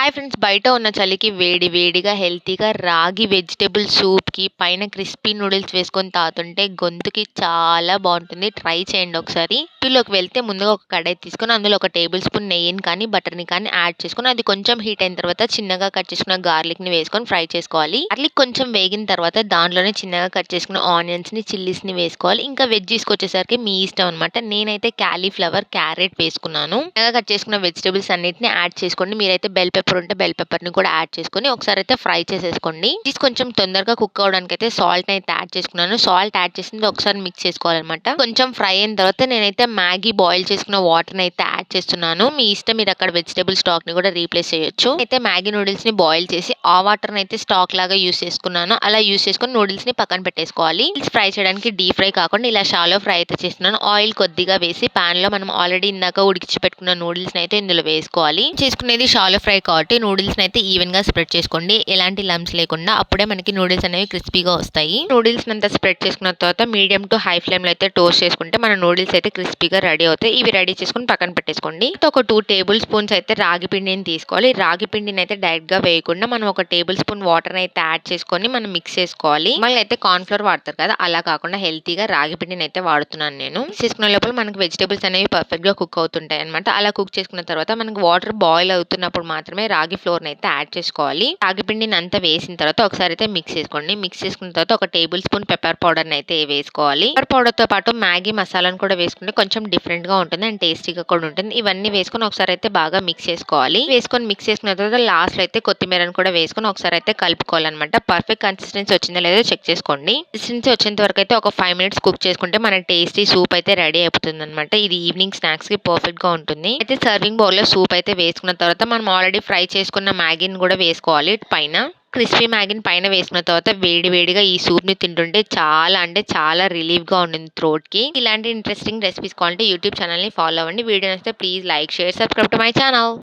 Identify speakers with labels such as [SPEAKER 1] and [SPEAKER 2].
[SPEAKER 1] Hi friends బయట ఉన్న చలికి వేడి వేడిగా హెల్తీగా రాగి వెజిటేబుల్ సూప్కి పైన క్రిస్పీ నూడిల్స్ వేసుకొని తాతుంటే గొంతుకి చాలా బాగుంటుంది. ట్రై చేయండి ఒకసారి. ఇందులోకి వెళ్తే ముందుగా ఒక కడాయి తీసుకొని అందులో ఒక టేబుల్ స్పూన్ నెయ్యిని కానీ బటర్ని కానీ యాడ్ చేసుకొని అది కొంచెం హీట్ అయిన తర్వాత చిన్నగా కట్ చేసుకున్న గార్లిక్ని వేసుకొని ఫ్రై చేసుకోవాలి. గార్లిక్ కొంచెం వేగిన తర్వాత దాంట్లోనే చిన్నగా కట్ చేసుకున్న ఆనియన్స్ని చిల్లీస్ని వేసుకోవాలి. ఇంకా వెజ్ తీసుకొచ్చేసరికి మీ ఇష్టం అనమాట నేనైతే క్యాలీఫ్లవర్ క్యారెట్ వేసుకున్నాను. చిన్నగా కట్ చేసుకున్న వెజిటేబుల్స్ అన్నిటిని యాడ్ చేసుకోండి. మీరైతే బెల్ పెప్పర్ ఉంటే బెల్ పెప్పర్ని కూడా యాడ్ చేసుకొని ఒకసారి అయితే ఫ్రై చేసేసుకోండి. ఇది కొంచెం తొందరగా కుక్ అవడానికి అయితే సాల్ట్ అయితే యాడ్ చేసుకున్నాను. సాల్ట్ యాడ్ చేసింది ఒకసారి మిక్స్ చేసుకోవాలన్నమాట. కొంచెం ఫ్రై అయిన తర్వాత నేనైతే మ్యాగీ బాయిల్ చేసుకున్న వాటర్ని అయితే యాడ్ చేస్తున్నాను. మీ ఇష్టం మీరు అక్కడ వెజిటేబుల్ స్టాక్ని కూడా రీప్లేస్ చేయొచ్చు. అయితే మ్యాగీ నూడిల్స్ని బాయిల్ చేసి ఆ వాటర్ని అయితే స్టాక్ లాగా యూస్ చేసుకున్నాను. అలా యూస్ చేసుకుని నూడిల్స్ని పక్కన పెట్టేసుకోవాలి. ఫ్రై చేయడానికి డీప్ ఫ్రై కాకుండా ఇలా షాలో ఫ్రై అయితే చేస్తున్నాను. ఆయిల్ కొద్దిగా వేసి ప్యాన్లో మనం ఆల్రెడీ ఇందాక ఉడికించి పెట్టుకున్న నూడిల్స్ని అయితే ఇందులో వేసుకోవాలి. చేసుకునేది షాలో ఫ్రై కాబట్టి నూడిల్స్ అయితే ఈవెన్గా స్ప్రెడ్ చేసుకోండి. ఎలాంటి లమ్స్ లేకుండా అప్పుడే మనకి నూడిల్స్ అనేవి క్రిస్పీగా వస్తాయి. నూడిల్స్ అంతా స్ప్రెడ్ చేసుకున్న తర్వాత మీడియం టు హై ఫ్లేమ్లో అయితే టోస్ట్ చేసుకుంటే మన నూడిల్స్ అయితే క్రిస్పీగా రెడీ అవుతాయి. ఇవి రెడీ చేసుకుని పక్కన పెట్టేసుకోండి. ఒక టూ టేబుల్ స్పూన్స్ అయితే రాగి పిండిని తీసుకోవాలి. రాగి పిండిని అయితే డైరెక్ట్గా వేయకుండా మనం ఒక టేబుల్ స్పూన్ వాటర్ అయితే యాడ్ చేసుకొని మనం మిక్స్ చేసుకోవాలి. మళ్ళీ అయితే కార్న్ ఫ్లోర్ వాడతారు కదా అలా కాకుండా హెల్తీగా రాగి పిండిని అయితే వాడుతున్నాను నేను. మిక్స్ చేసుకునే లోపల మనకి వెజిటేబుల్స్ అనేవి పర్ఫెక్ట్గా కుక్ అవుతుంటాయి అనమాట అలా కుక్ చేసుకున్న తర్వాత మనకి వాటర్ బాయిల్ అవుతున్నప్పుడు మాత్రమే రాగి ఫ్లోర్ అయితే యాడ్ చేసుకోవాలి. రాగి పిండిని అంతా వేసిన తర్వాత ఒకసారి అయితే మిక్స్ చేసుకోండి. మిక్స్ చేసుకున్న తర్వాత ఒక టేబుల్ స్పూన్ పెప్పర్ పౌడర్ అయితే వేసుకోవాలి. పెప్పర్ పౌడర్తో పాటు మ్యాగీ మసాలాను కూడా వేసుకుంటే కొంచెం డిఫరెంట్గా ఉంటుంది అండ్ టేస్టీగా కూడా ఉంటుంది. ఇవన్నీ వేసుకొని ఒకసారి అయితే బాగా మిక్స్ చేసుకోవాలి. వేసుకొని మిక్స్ చేసుకున్న తర్వాత లాస్ట్లో అయితే కొత్తిమీరను కూడా వేసుకొని ఒకసారి అయితే కలుపుకోవాలన్నమాట. పర్ఫెక్ట్ కన్సిస్టెన్సీ వచ్చిందో లేదో చెక్ చేసుకోండి. కన్సిస్టెన్సీ వచ్చేంత వరకు అయితే ఒక ఫైవ్ మినిట్స్ కుక్ చేసుకుంటే మన టేస్టీ సూప్ అయితే రెడీ అయిపోతుంది అనమాట ఇది ఈవినింగ్ స్నాక్స్కి పర్ఫెక్ట్గా ఉంటుంది. అయితే సర్వింగ్ బౌల్లో సూప్ అయితే వేసుకున్న తర్వాత మనం ఆల్రెడీ ఫ్రై చేసుకున్న మ్యాగీని కూడా వేసుకోవాలి పైన. క్రిస్పీ మ్యాగీని పైన వేసుకున్న తర్వాత వేడి వేడిగా ఈ సూప్ని తింటుంటే చాలా అంటే చాలా రిలీఫ్గా ఉండింది త్రోట్కి ఇలాంటి ఇంట్రెస్టింగ్ రెసిపీస్ కావాలంటే యూట్యూబ్ ఛానల్ని ఫాలో అవ్వండి. వీడియో నచ్చితే please like share subscribe to my channel